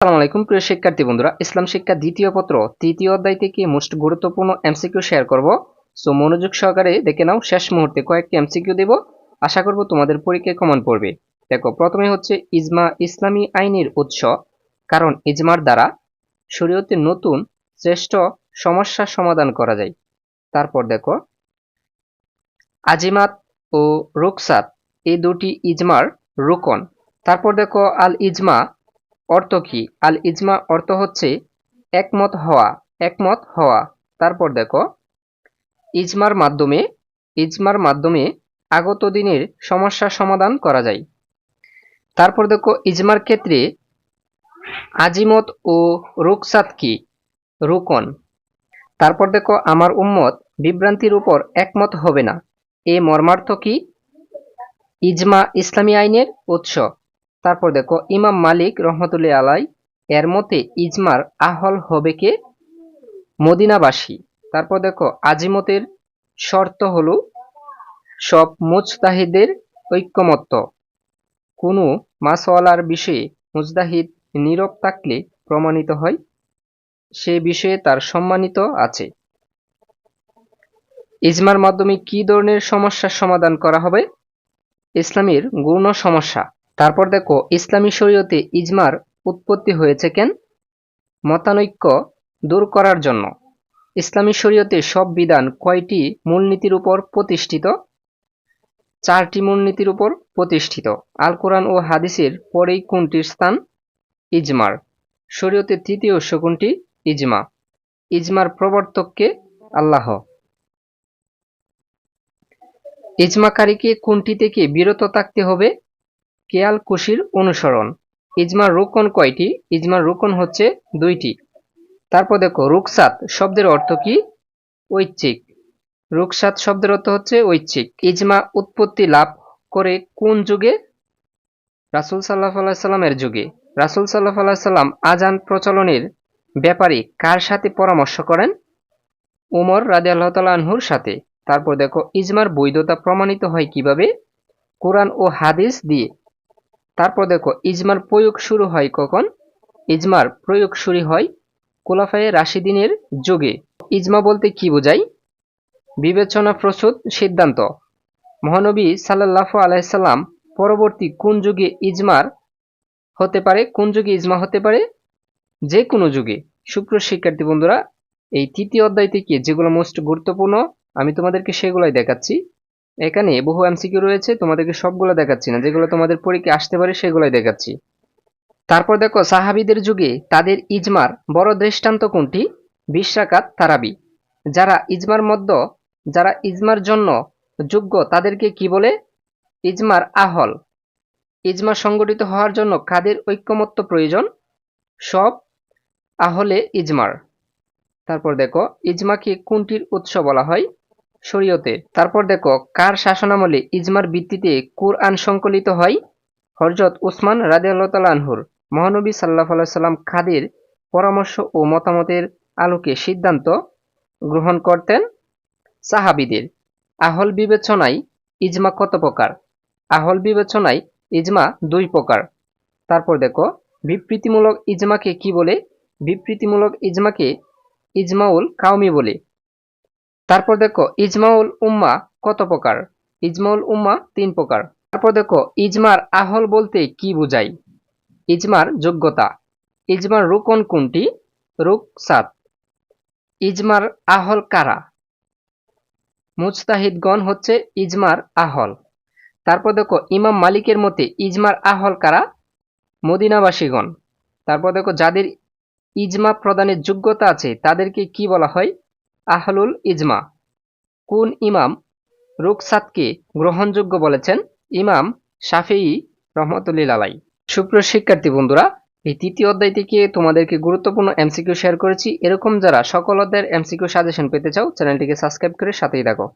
আসসালামু আলাইকুম, প্রিয় শিক্ষার্থী বন্ধুরা। ইসলাম শিক্ষা দ্বিতীয় পত্র, তৃতীয় অধ্যায় থেকে মোস্ট গুরুত্বপূর্ণ এমসিকিউ শেয়ার করব? সো মনোযোগ সহকারে দেখে নাও, শেষ মুহূর্তে কয়েকটি এমসিকিউ দেব। আশা করব তোমাদের পরীক্ষায় কমন পড়বে। দেখো, প্রথমে হচ্ছে ইজমা ইসলামী আইনের উৎস। কারণ ইজমার দ্বারা শরীয়তে নতুন, শ্রেষ্ঠ সমস্যা সমাধান করা যায়। তারপর দেখো, আজিমাত ও রুকসাত এই দুটি ইজমার রুকন। তারপর দেখো আল ইজমা অর্থ কি? আল ইজমা অর্থ হচ্ছে একমত হওয়া একমত হওয়া। তারপর দেখো, ইজমার মাধ্যমে ইজমার মাধ্যমে আগত দিনের সমস্যা সমাধান করা যায়। তারপর দেখো, ইজমার ক্ষেত্রে আজিমত ও রুকসাত কি? রুকন। তারপর দেখো, আমার উম্মত বিভ্রান্তির উপর একমত হবে না। এ মর্মার্থ কি? ইজমা ইসলামী আইনের উৎস। তারপর দেখো, ইমাম মালিক রহমতুল্লাহ আলাই এর মতে ইজমার আহল হবে কে? মদিনাবাসী। তারপর দেখো, আজিমতের শর্ত হলো সব মুজতাহিদের ঐক্যমত্য। কোনো মাসওয়ালার বিষয়ে মুজতাহিদ নীরব থাকলে প্রমাণিত হয়, সে বিষয়ে তার সম্মানিত আছে। ইজমার মাধ্যমে কি ধরনের সমস্যার সমাধান করা হবে? ইসলামের গৌণ সমস্যা। তারপর দেখো, ইসলামী শরীয়তে ইজমার উৎপত্তি হয়েছে কেন? মতানৈক্য দূর করার জন্য। ইসলামী শরীয়তে সব বিধান কয়টি মূলনীতির উপর প্রতিষ্ঠিত? চারটি মূলনীতির উপর প্রতিষ্ঠিত। আল কোরআন ও হাদিসের পরেই কোনটির স্থান? ইজমার। শরীয়তে তৃতীয় উৎস কোনটি? ইজমা। ইজমার প্রবর্তককে আল্লাহ। ইজমাকারীকে কোনটি থেকে বিরত থাকতে হবে? কেয়াল কুশির অনুসরণ। ইজমার রোকন কয়টি? ইজমার রোকন হচ্ছে দুইটি। তারপর দেখো, রুকসাত শব্দের অর্থ কি? ঐচ্ছিক। রুকসাত শব্দের অর্থ হচ্ছে ঐচ্ছিক। ইজমা উৎপত্তি লাভ করে কোন যুগে? রাসুল সাল্লাহ সাল্লামের যুগে। রাসুল সাল্লাহ সাল্লাম আজান প্রচলনের ব্যাপারে কার সাথে পরামর্শ করেন? উমর রাজি আল্লাহ আনহুর সাথে। তারপর দেখো, ইজমার বৈধতা প্রমাণিত হয় কীভাবে? কোরআন ও হাদিস দিয়ে। তারপর দেখো, ইজমার প্রয়োগ শুরু হয় কখন? ইজমার প্রয়োগ শুরু হয় কোলাফায়ে রাশিদিনের যুগে। ইজমা বলতে কি বোঝায়? বিবেচনা প্রস্তুত সিদ্ধান্ত। মহানবী সাল্লাহ আলাইসাল্লাম পরবর্তী কোন যুগে ইজমার হতে পারে? কোন যুগে ইজমা হতে পারে? যে কোনো যুগে। শুক্র শিক্ষার্থী বন্ধুরা, এই তৃতীয় অধ্যায় থেকে যেগুলো মোস্ট গুরুত্বপূর্ণ, আমি তোমাদেরকে সেগুলোই দেখাচ্ছি। এখানে বহু এমসিকিউ রয়েছে, তোমাদেরকে সবগুলো দেখাচ্ছি না। যেগুলো তোমাদের পরীক্ষা আসতে পারে, সেগুলোই দেখাচ্ছি। তারপর দেখো, সাহাবিদের যুগে তাদের ইজমার বড় দৃষ্টান্ত কোনটি? বিশ্বাকাত তারাবি। যারা ইজমার মধ্য, যারা ইজমার জন্য যোগ্য, তাদেরকে কি বলে? ইজমার আহল। ইজমা সংগঠিত হওয়ার জন্য কাদের ঐক্যমত্য প্রয়োজন? সব আহলে ইজমার। তারপর দেখো, ইজমাকে কোনটির উৎস বলা হয়? শরীয়তে। তারপর দেখো, কার শাসনামলে ইজমার ভিত্তিতে কুরআন সংকলিত হয়? হরজত উসমান রাজিয়াল্লাহ আনহুর। মহানবী সাল্লাহ সাল্লাম খাদের পরামর্শ ও মতামতের আলোকে সিদ্ধান্ত গ্রহণ করতেন সাহাবিদের। আহল বিবেচনায় ইজমা কত প্রকার? আহল বিবেচনায় ইজমা দুই প্রকার। তারপর দেখো, বিবৃতিমূলক ইজমাকে কি বলে? বিবৃতিমূলক ইজমাকে ইজমাউল কাউমি বলে। তারপর দেখো, ইজমাউল উম্মা কত প্রকার? ইজমাউল উম্মা তিন প্রকার। তারপর দেখো, ইজমার আহল বলতে কি বোঝায় ইজমার যোগ্যতা। ইজমার রুকন কোনটি? রুক সাত ইজমার আহল কারা? মুজতাহিদগণ হচ্ছে ইজমার আহল। তারপর দেখো, ইমাম মালিকের মতে ইজমার আহল কারা? মদিনাবাসীগণ। তারপর দেখো, যাদের ইজমা প্রদানের যোগ্যতা আছে, তাদেরকে কি বলা হয়? আহলুল ইজমা। কোন ইমাম রুকসাতকে গ্রহণযোগ্য বলেছেন? ইমাম সাফেই রহমতুল্লিল আলাই। সুপ্রিয় শিক্ষার্থী বন্ধুরা, এই তৃতীয় অধ্যায় থেকে তোমাদেরকে গুরুত্বপূর্ণ এমসিকিউ শেয়ার করেছি। এরকম যারা সকল অধ্যায়ের এমসিকিউ সাজেশন পেতে চাও, চ্যানেলটিকে সাবস্ক্রাইব করে সাথেই থাকো।